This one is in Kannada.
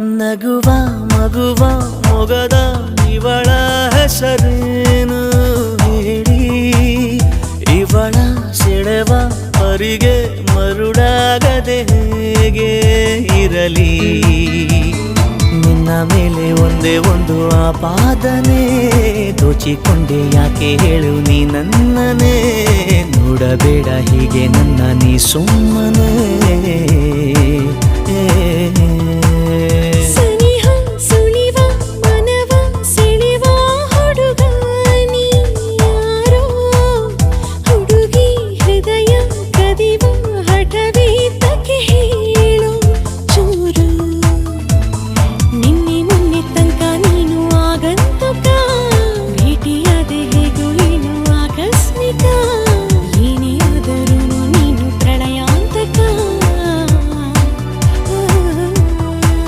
ನಗುವ, ಮಗುವ ಮೊಗದ ಇವಳ ಹೆಸರೇನು ಹೇಳಿ. ಇವಳ ಸೆಳೆವ ಪರಿಗೆ ಮರುಡಾಗದೆ ಹೇಗೆ ಇರಲಿ. ನಿನ್ನ ಮೇಲೆ ಒಂದೇ ಒಂದು ಆಪಾದನೆ, ದೋಚಿಕೊಂಡೆ ಯಾಕೆ ಹೇಳು ನೀ ನನ್ನನೇ ನೋಡಬೇಡ ಹೀಗೆ ನನ್ನ ನೀ ಸುಮ್ಮನೆ.